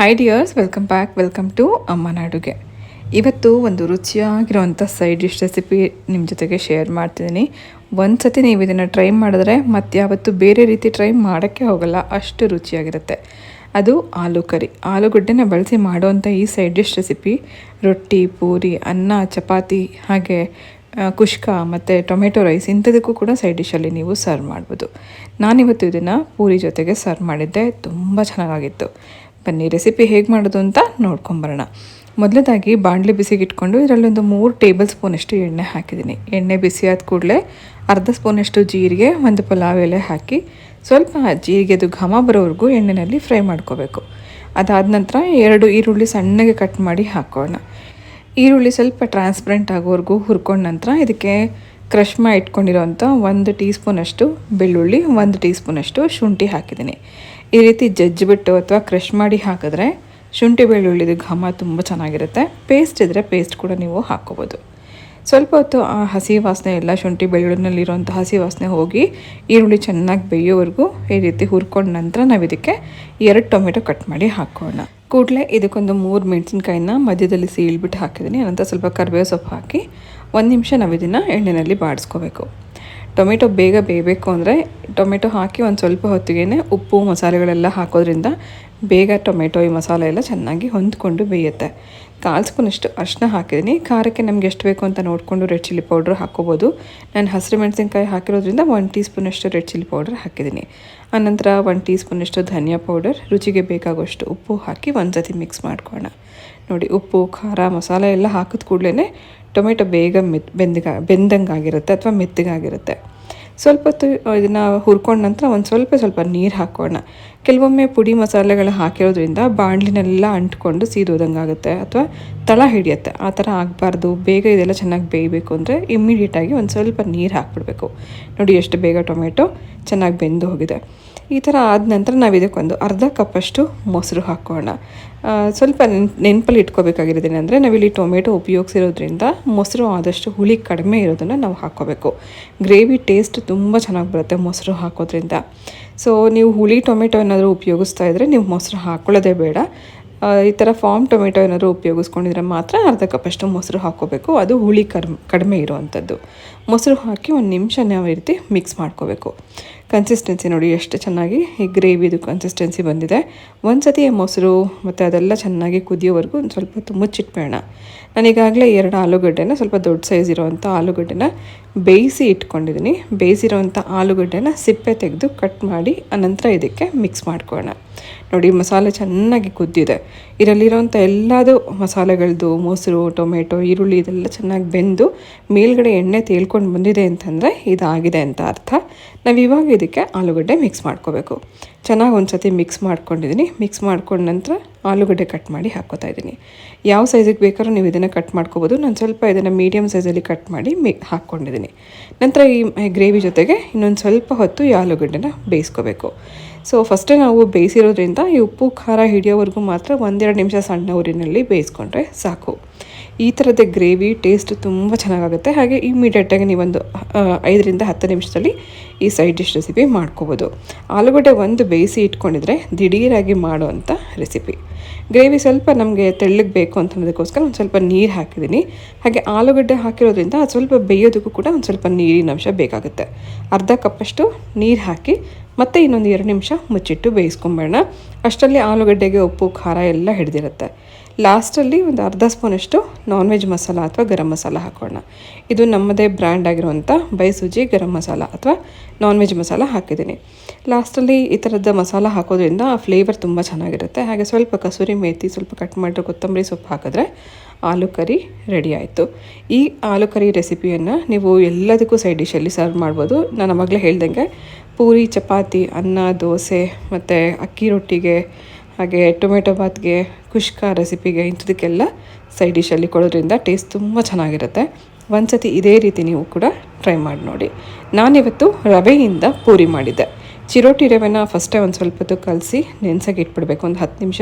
Hi dears welcome back welcome to ಅಮ್ಮನ ಅಡುಗೆ ಇವತ್ತು ಒಂದು ರುಚಿಯಾಗಿರುವಂಥ ಸೈಡ್ ಡಿಶ್ ರೆಸಿಪಿ ನಿಮ್ಮ ಜೊತೆಗೆ ಶೇರ್ ಮಾಡ್ತಿದ್ದೀನಿ. ಒಂದು ಸತಿ ನೀವು ಇದನ್ನು ಟ್ರೈ ಮಾಡಿದ್ರೆ ಮತ್ತೆ ಯಾವತ್ತು ಬೇರೆ ರೀತಿ ಟ್ರೈ ಮಾಡೋಕ್ಕೆ ಹೋಗಲ್ಲ, ಅಷ್ಟು ರುಚಿಯಾಗಿರುತ್ತೆ. ಅದು ಆಲೂ ಕರಿ. ಆಲೂಗಡ್ಡೆನ ಬಳಸಿ ಮಾಡುವಂಥ ಈ ಸೈಡ್ ಡಿಶ್ ರೆಸಿಪಿ ರೊಟ್ಟಿ, ಪೂರಿ, ಅನ್ನ, ಚಪಾತಿ, ಹಾಗೆ ಕುಷ್ಕ ಮತ್ತು ಟೊಮೆಟೊ ರೈಸ್ ಇಂಥದಕ್ಕೂ ಕೂಡ ಸೈಡ್ ಡಿಶಲ್ಲಿ ನೀವು ಸರ್ವ್ ಮಾಡ್ಬೋದು. ನಾನಿವತ್ತು ಇದನ್ನು ಪೂರಿ ಜೊತೆಗೆ ಸರ್ವ್ ಮಾಡಿದ್ದೆ, ತುಂಬ ಚೆನ್ನಾಗಿತ್ತು. ಬನ್ನಿ ರೆಸಿಪಿ ಹೇಗೆ ಮಾಡೋದು ಅಂತ ನೋಡ್ಕೊಂಬರೋಣ. ಮೊದಲದಾಗಿ ಬಾಣಲೆ ಬಿಸಿಗೆ ಇಟ್ಕೊಂಡು ಇದರಲ್ಲೊಂದು ಮೂರು ಟೇಬಲ್ ಸ್ಪೂನಷ್ಟು ಎಣ್ಣೆ ಹಾಕಿದ್ದೀನಿ. ಎಣ್ಣೆ ಬಿಸಿಯಾದ ಕೂಡಲೇ ಅರ್ಧ ಸ್ಪೂನಷ್ಟು ಜೀರಿಗೆ, ಒಂದು ಪಲಾವ್ ಎಲೆ ಹಾಕಿ ಸ್ವಲ್ಪ ಜೀರಿಗೆದು ಘಮ ಬರೋವರೆಗೂ ಎಣ್ಣೆಯಲ್ಲಿ ಫ್ರೈ ಮಾಡ್ಕೋಬೇಕು. ಅದಾದ ನಂತರ ಎರಡು ಈರುಳ್ಳಿ ಸಣ್ಣಗೆ ಕಟ್ ಮಾಡಿ ಹಾಕೋಣ. ಈರುಳ್ಳಿ ಸ್ವಲ್ಪ ಟ್ರಾನ್ಸ್ಪರೆಂಟ್ ಆಗೋವರೆಗೂ ಹುರ್ಕೊಂಡ ನಂತರ ಇದಕ್ಕೆ ಕ್ರಷ್ ಮಾಡಿ ಇಟ್ಕೊಂಡಿರೋಂಥ ಒಂದು ಟೀ ಸ್ಪೂನಷ್ಟು ಬೆಳ್ಳುಳ್ಳಿ, ಒಂದು ಟೀ ಸ್ಪೂನಷ್ಟು ಶುಂಠಿ ಹಾಕಿದ್ದೀನಿ. ಈ ರೀತಿ ಜಜ್ಜಿಬಿಟ್ಟು ಅಥವಾ ಕ್ರಷ್ ಮಾಡಿ ಹಾಕಿದ್ರೆ ಶುಂಠಿ ಬೆಳ್ಳುಳ್ಳಿದು ಘಮ ತುಂಬ ಚೆನ್ನಾಗಿರುತ್ತೆ. ಪೇಸ್ಟ್ ಇದ್ದರೆ ಪೇಸ್ಟ್ ಕೂಡ ನೀವು ಹಾಕ್ಕೋಬೋದು. ಸ್ವಲ್ಪ ಹೊತ್ತು ಆ ಹಸಿ ವಾಸನೆ, ಎಲ್ಲ ಶುಂಠಿ ಬೆಳ್ಳುಳ್ಳಿನಲ್ಲಿರುವಂಥ ಹಸಿ ವಾಸನೆ ಹೋಗಿ ಈರುಳ್ಳಿ ಚೆನ್ನಾಗಿ ಬೇಯೋವರೆಗೂ ಈ ರೀತಿ ಹುರ್ಕೊಂಡ ನಂತರ ನಾವು ಇದಕ್ಕೆ ಎರಡು ಟೊಮೆಟೊ ಕಟ್ ಮಾಡಿ ಹಾಕೋಣ. ಕೂಡಲೇ ಇದಕ್ಕೊಂದು ಮೂರು ಮೆಣಸಿನ್ಕಾಯಿನ ಮಧ್ಯದಲ್ಲಿ ಸೀಳ್ಬಿಟ್ಟು ಹಾಕಿದ್ದೀನಿ ಅನಂತರ ಸ್ವಲ್ಪ ಕರಿಬೇವು ಸೊಪ್ಪು ಹಾಕಿ ಒಂದು ನಿಮಿಷ ನಾವು ಇದನ್ನು ಎಣ್ಣೆಯಲ್ಲಿ ಬಾಡಿಸ್ಕೋಬೇಕು. ಟೊಮೆಟೊ ಬೇಗ ಬೇಯಬೇಕು ಅಂದರೆ ಟೊಮೆಟೊ ಹಾಕಿ ಒಂದು ಸ್ವಲ್ಪ ಹೊತ್ತಿಗೆ ಉಪ್ಪು ಮಸಾಲೆಗಳೆಲ್ಲ ಹಾಕೋದ್ರಿಂದ ಬೇಗ ಟೊಮೆಟೊ ಈ ಮಸಾಲೆ ಎಲ್ಲ ಚೆನ್ನಾಗಿ ಹೊಂದ್ಕೊಂಡು ಬೇಯುತ್ತೆ. ಕಾಲು ಸ್ಪೂನಷ್ಟು ಅರಿಶಿನ ಹಾಕಿದ್ದೀನಿ. ಖಾರಕ್ಕೆ ನಮ್ಗೆ ಎಷ್ಟು ಬೇಕು ಅಂತ ನೋಡಿಕೊಂಡು ರೆಡ್ ಚಿಲ್ಲಿ ಪೌಡ್ರ್ ಹಾಕೋಬೋದು. ನಾನು ಹಸಿರು ಮೆಣಸಿನ್ಕಾಯಿ ಹಾಕಿರೋದ್ರಿಂದ ಒನ್ ಟೀ ಸ್ಪೂನಷ್ಟು ರೆಡ್ ಚಿಲ್ಲಿ ಪೌಡರ್ ಹಾಕಿದ್ದೀನಿ. ಆನಂತರ ಒನ್ ಟೀ ಸ್ಪೂನಷ್ಟು ಧನಿಯಾ ಪೌಡರ್. ರುಚಿಗೆ ಬೇಕಾಗುವಷ್ಟು ಉಪ್ಪು ಹಾಕಿ ಒಂದು ಸತಿ ಮಿಕ್ಸ್ ಮಾಡ್ಕೋಣ ನೋಡಿ ಉಪ್ಪು, ಖಾರ, ಮಸಾಲೆ ಎಲ್ಲ ಹಾಕಿದ ಕೂಡಲೇ ಟೊಮೆಟೊ ಬೇಗ ಮೆತ್, ಬೆಂದಿಗ ಆಗಿರುತ್ತೆ ಅಥವಾ ಮೆತ್ತಗಾಗಿರುತ್ತೆ. ಸ್ವಲ್ಪ ಹೊತ್ತು ಇದನ್ನು ಹುರ್ಕೊಂಡ ನಂತರ ಒಂದು ಸ್ವಲ್ಪ ಸ್ವಲ್ಪ ನೀರು ಹಾಕೋಣ. ಕೆಲವೊಮ್ಮೆ ಪುಡಿ ಮಸಾಲೆಗಳು ಹಾಕಿರೋದ್ರಿಂದ ಬಾಣಲಿನೆಲ್ಲ ಅಂಟ್ಕೊಂಡು ಸೀದೋದಂಗಾಗುತ್ತೆ ಅಥವಾ ತಳ ಹಿಡಿಯುತ್ತೆ. ಆ ಥರ ಆಗಬಾರ್ದು. ಬೇಗ ಇದೆಲ್ಲ ಚೆನ್ನಾಗಿ ಬೇಯಬೇಕು ಅಂದರೆ ಇಮ್ಮಿಡಿಯೇಟಾಗಿ ಒಂದು ಸ್ವಲ್ಪ ನೀರು ಹಾಕ್ಬಿಡ್ಬೇಕು. ನೋಡಿ ಎಷ್ಟು ಬೇಗ ಟೊಮೆಟೊ ಚೆನ್ನಾಗಿ ಬೆಂದು ಹೋಗಿದೆ. ಈ ಥರ ಆದ ನಂತರ ನಾವು ಇದಕ್ಕೊಂದು ಅರ್ಧ ಕಪ್ಪಷ್ಟು ಮೊಸರು ಹಾಕೋಣ. ಸ್ವಲ್ಪ ನೆನ್, ನೆನಪಲ್ಲಿ ಇಟ್ಕೋಬೇಕಾಗಿರೋದೇನೆ ಅಂದರೆ ನಾವಿಲ್ಲಿ ಟೊಮೆಟೊ ಉಪಯೋಗಿಸಿರೋದ್ರಿಂದ ಮೊಸರು ಆದಷ್ಟು ಹುಳಿ ಕಡಿಮೆ ಇರೋದನ್ನು ನಾವು ಹಾಕ್ಕೋಬೇಕು. ಗ್ರೇವಿ ಟೇಸ್ಟ್ ತುಂಬ ಚೆನ್ನಾಗಿ ಬರುತ್ತೆ ಮೊಸರು ಹಾಕೋದ್ರಿಂದ. ಸೊ ನೀವು ಹುಳಿ ಟೊಮೆಟೊ ಏನಾದರೂ ಉಪಯೋಗಿಸ್ತಾ ಇದ್ದರೆ ನೀವು ಮೊಸರು ಹಾಕ್ಕೊಳ್ಳೋದೇ ಬೇಡ. ಈ ಥರ ಫಾರ್ಮ್ ಟೊಮೆಟೊ ಏನಾದರೂ ಉಪಯೋಗಿಸ್ಕೊಂಡಿದ್ರೆ ಮಾತ್ರ ಅರ್ಧ ಕಪ್ಪಷ್ಟು ಮೊಸರು ಹಾಕೋಬೇಕು ಅದು ಹುಳಿ ಕಡಿಮೆ ಇರುವಂಥದ್ದು. ಮೊಸರು ಹಾಕಿ ಒಂದು ನಿಮಿಷ ನಾವು ರೀತಿ ಮಿಕ್ಸ್ ಮಾಡ್ಕೋಬೇಕು. ಕನ್ಸಿಸ್ಟೆನ್ಸಿ ನೋಡಿ ಎಷ್ಟು ಚೆನ್ನಾಗಿ ಈ ಗ್ರೇವಿದು ಕನ್ಸಿಸ್ಟೆನ್ಸಿ ಬಂದಿದೆ. ಒಂದು ಸತಿ ಮೊಸರು ಮತ್ತು ಅದೆಲ್ಲ ಚೆನ್ನಾಗಿ ಕುದಿಯೋವರೆಗೂ ಒಂದು ಸ್ವಲ್ಪ ಹೊತ್ತು ಮುಚ್ಚಿಟ್ಬೇಡ ನಾನೀಗಾಗಲೇ ಎರಡು ಆಲೂಗಡ್ಡೆನ ಸ್ವಲ್ಪ ದೊಡ್ಡ ಸೈಜ್ ಇರೋವಂಥ ಆಲೂಗಡ್ಡೆನ ಬೇಯಿಸಿ ಇಟ್ಕೊಂಡಿದ್ದೀನಿ ಬೇಯಿಸಿರೋವಂಥ ಆಲೂಗಡ್ಡೆನ ಸಿಪ್ಪೆ ತೆಗೆದು ಕಟ್ ಮಾಡಿ ಅನಂತರ ಇದಕ್ಕೆ ಮಿಕ್ಸ್ ಮಾಡ್ಕೊಳ್ಳೋಣ. ನೋಡಿ ಮಸಾಲೆ ಚೆನ್ನಾಗಿ ಕುದ್ದಿದೆ. ಇದರಲ್ಲಿರೋಂಥ ಎಲ್ಲದು ಮಸಾಲೆಗಳದ್ದು ಮೊಸರು, ಟೊಮೆಟೊ, ಈರುಳ್ಳಿ ಇದೆಲ್ಲ ಚೆನ್ನಾಗಿ ಬೆಂದು ಮೇಲ್ಗಡೆ ಎಣ್ಣೆ ತೇಳ್ಕೊಂಡು ಬಂದಿದೆ ಅಂತಂದರೆ ಇದಾಗಿದೆ ಅಂತ ಅರ್ಥ. ನಾವು ಇವಾಗ ಇದಕ್ಕೆ ಆಲೂಗಡ್ಡೆ ಮಿಕ್ಸ್ ಮಾಡ್ಕೋಬೇಕು. ಚೆನ್ನಾಗಿ ಒಂದು ಸತಿ ಮಿಕ್ಸ್ ಮಾಡ್ಕೊಂಡಿದ್ದೀನಿ ಮಿಕ್ಸ್ ಮಾಡ್ಕೊಂಡ ನಂತರ ಆಲೂಗಡ್ಡೆ ಕಟ್ ಮಾಡಿ ಹಾಕ್ಕೋತಾ ಇದ್ದೀನಿ ಯಾವ ಸೈಜಿಗೆ ಬೇಕಾದ್ರೂ ನೀವು ಇದನ್ನು ಕಟ್ ಮಾಡ್ಕೋಬೋದು. ನಾನು ಸ್ವಲ್ಪ ಇದನ್ನು ಮೀಡಿಯಮ್ ಸೈಜಲ್ಲಿ ಕಟ್ ಮಾಡಿ ಮಿ ಹಾಕ್ಕೊಂಡಿದ್ದೀನಿ ನಂತರ ಈ ಗ್ರೇವಿ ಜೊತೆಗೆ ಇನ್ನೊಂದು ಸ್ವಲ್ಪ ಹೊತ್ತು ಈ ಆಲೂಗಡ್ಡೆನ ಬೇಯಿಸ್ಕೋಬೇಕು. ಸೊ ಫಸ್ಟೇ ನಾವು ಬೇಯಿಸಿರೋದ್ರಿಂದ ಈ ಉಪ್ಪು, ಖಾರ ಹಿಡಿಯೋವರೆಗೂ ಮಾತ್ರ ಒಂದೆರಡು ನಿಮಿಷ ಸಣ್ಣ ಊರಿನಲ್ಲಿ ಬೇಯಿಸ್ಕೊಂಡ್ರೆ ಸಾಕು. ಈ ಥರದ ಗ್ರೇವಿ ಟೇಸ್ಟ್ ತುಂಬ ಚೆನ್ನಾಗಾಗುತ್ತೆ. ಹಾಗೆ ಇಮಿಡಿಯೇಟಾಗಿ ನೀವೊಂದು ಐದರಿಂದ ಹತ್ತು ನಿಮಿಷದಲ್ಲಿ ಈ ಸೈಡ್ ಡಿಶ್ ರೆಸಿಪಿ ಮಾಡ್ಕೋಬೋದು. ಆಲೂಗಡ್ಡೆ ಒಂದು ಬೇಯಿಸಿ ಇಟ್ಕೊಂಡಿದ್ರೆ ದಿಢೀರಾಗಿ ಮಾಡುವಂಥ ರೆಸಿಪಿ. ಗ್ರೇವಿ ಸ್ವಲ್ಪ ನಮಗೆ ತೆಳ್ಳಗೆ ಬೇಕು ಅಂತ ಅನ್ನೋದಕ್ಕೋಸ್ಕರ ಒಂದು ಸ್ವಲ್ಪ ನೀರು ಹಾಕಿದ್ದೀನಿ. ಹಾಗೆ ಆಲೂಗಡ್ಡೆ ಹಾಕಿರೋದ್ರಿಂದ ಅದು ಸ್ವಲ್ಪ ಬೇಯೋದಕ್ಕೂ ಕೂಡ ಒಂದು ಸ್ವಲ್ಪ ನೀರಿನ ಅಂಶ ಬೇಕಾಗುತ್ತೆ. ಅರ್ಧ ಕಪ್ಪಷ್ಟು ನೀರು ಹಾಕಿ ಮತ್ತೆ ಇನ್ನೊಂದು ಎರಡು ನಿಮಿಷ ಮುಚ್ಚಿಟ್ಟು ಬೇಯಿಸ್ಕೊಂಬೇಡ ಅಷ್ಟರಲ್ಲಿ ಆಲೂಗಡ್ಡೆಗೆ ಉಪ್ಪು, ಖಾರ ಎಲ್ಲ ಹಿಡಿದಿರುತ್ತೆ. ಲಾಸ್ಟಲ್ಲಿ ಒಂದು ಅರ್ಧ ಸ್ಪೂನಷ್ಟು ನಾನ್ ವೆಜ್ ಮಸಾಲ ಅಥವಾ ಗರಂ ಮಸಾಲ ಹಾಕೋಣ. ಇದು ನಮ್ಮದೇ ಬ್ರ್ಯಾಂಡ್ ಆಗಿರುವಂಥ ಬೈಸುಜಿ ಗರಂ ಮಸಾಲ ಅಥವಾ ನಾನ್ ವೆಜ್ ಮಸಾಲ ಹಾಕಿದ್ದೀನಿ. ಲಾಸ್ಟಲ್ಲಿ ಈ ಥರದ ಮಸಾಲ ಹಾಕೋದ್ರಿಂದ ಆ ಫ್ಲೇವರ್ ತುಂಬ ಚೆನ್ನಾಗಿರುತ್ತೆ. ಹಾಗೆ ಸ್ವಲ್ಪ ಕಸೂರಿ ಮೇಥಿ ಸ್ವಲ್ಪ ಕಟ್ ಮಾಡಿರೋ ಕೊತ್ತಂಬರಿ ಸೊಪ್ಪು ಹಾಕಿದ್ರೆ ಆಲೂ ಕರಿ ರೆಡಿ ಆಯಿತು. ಈ ಆಲೂ ಕರಿ ರೆಸಿಪಿಯನ್ನು ನೀವು ಎಲ್ಲದಕ್ಕೂ ಸೈಡ್ ಡಿಶಲ್ಲಿ ಸರ್ವ್ ಮಾಡ್ಬೋದು. ನಾನು ಅವಾಗಲೇ ಹೇಳ್ದಂಗೆ ಪೂರಿ, ಚಪಾತಿ, ಅನ್ನ, ದೋಸೆ ಮತ್ತು ಅಕ್ಕಿ ರೊಟ್ಟಿಗೆ ಹಾಗೆ ಟೊಮೆಟೊ ಬಾತ್ಗೆ ಖುಷ್ಕ ರೆಸಿಪಿಗೆ ಇಂಥದಕ್ಕೆಲ್ಲ ಸೈಡ್ ಡಿಶಲ್ಲಿ ಕೊಡೋದ್ರಿಂದ ಟೇಸ್ಟ್ ತುಂಬ ಚೆನ್ನಾಗಿರುತ್ತೆ. ಒಂದು ಸತಿ ಇದೇ ರೀತಿ ನೀವು ಕೂಡ ಟ್ರೈ ಮಾಡಿ ನೋಡಿ. ನಾನಿವತ್ತು ರವೆಯಿಂದ ಪೂರಿ ಮಾಡಿದ್ದೆ. ಚಿರೋಟಿ ರವೆನ ಫಸ್ಟೇ ಒಂದು ಸ್ವಲ್ಪ ಹೊತ್ತು ಕಲಸಿ ನೆನ್ಸಕ್ಕೆ ಇಟ್ಬಿಡ್ಬೇಕು, ಒಂದು ಹತ್ತು ನಿಮಿಷ.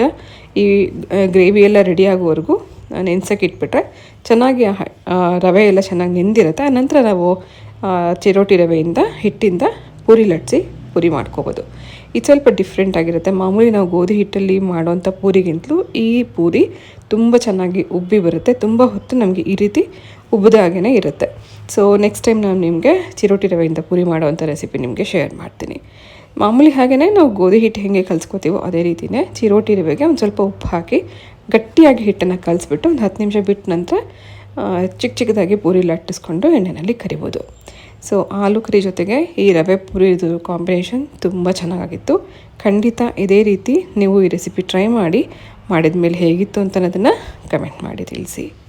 ಈ ಗ್ರೇವಿ ಎಲ್ಲ ರೆಡಿ ಆಗೋವರೆಗೂ ನೆನ್ಸಕ್ಕೆ ಇಟ್ಬಿಟ್ರೆ ಚೆನ್ನಾಗಿ ರವೆ ಎಲ್ಲ ಚೆನ್ನಾಗಿ ನೆಂದಿರುತ್ತೆ. ಆನಂತರ ನಾವು ಚಿರೋಟಿ ರವೆಯಿಂದ ಹಿಟ್ಟಿಂದ ಪೂರಿ ಲಟ್ಸಿ ಪೂರಿ ಮಾಡ್ಕೋಬೋದು. ಇದು ಸ್ವಲ್ಪ ಡಿಫ್ರೆಂಟ್ ಆಗಿರುತ್ತೆ. ಮಾಮೂಲಿ ನಾವು ಗೋಧಿ ಹಿಟ್ಟಲ್ಲಿ ಮಾಡುವಂಥ ಪೂರಿಗಿಂತಲೂ ಈ ಪೂರಿ ತುಂಬ ಚೆನ್ನಾಗಿ ಉಬ್ಬಿ ಬರುತ್ತೆ. ತುಂಬ ಹೊತ್ತು ನಮಗೆ ಈ ರೀತಿ ಉಬ್ಬಿದಾಗೇ ಇರುತ್ತೆ. ಸೊ ನೆಕ್ಸ್ಟ್ ಟೈಮ್ ನಾನು ನಿಮಗೆ ಚಿರೋಟಿ ರವೆಯಿಂದ ಪೂರಿ ಮಾಡುವಂಥ ರೆಸಿಪಿ ನಿಮಗೆ ಶೇರ್ ಮಾಡ್ತೀನಿ. ಮಾಮೂಲಿ ಹಾಗೆಯೇ ನಾವು ಗೋಧಿ ಹಿಟ್ಟು ಹೇಗೆ ಕಲಿಸ್ಕೋತೀವೋ ಅದೇ ರೀತಿಯೇ ಚಿರೋಟಿ ರವೆಗೆ ಒಂದು ಸ್ವಲ್ಪ ಉಪ್ಪು ಹಾಕಿ ಗಟ್ಟಿಯಾಗಿ ಹಿಟ್ಟನ್ನು ಕಲಿಸ್ಬಿಟ್ಟು ಒಂದು ಹತ್ತು ನಿಮಿಷ ಬಿಟ್ಟ ನಂತರ ಚಿಕ್ಕ ಚಿಕ್ಕದಾಗಿ ಪೂರಿ ಲಟ್ಟಿಸ್ಕೊಂಡು ಎಣ್ಣೆಯಲ್ಲಿ ಕರಿಬೋದು. ಸೊ ಆಲೂ ಕರಿ ಜೊತೆಗೆ ಈ ರವೆ ಪೂರಿದು ಕಾಂಬಿನೇಷನ್ ತುಂಬ ಚೆನ್ನಾಗಿತ್ತು ಖಂಡಿತ ಇದೇ ರೀತಿ ನೀವು ಈ ರೆಸಿಪಿ ಟ್ರೈ ಮಾಡಿ ಮಾಡಿದ ಮೇಲೆ ಹೇಗಿತ್ತು ಅಂತ ಅನ್ನೋದನ್ನು ಕಮೆಂಟ್ ಮಾಡಿ ತಿಳಿಸಿ.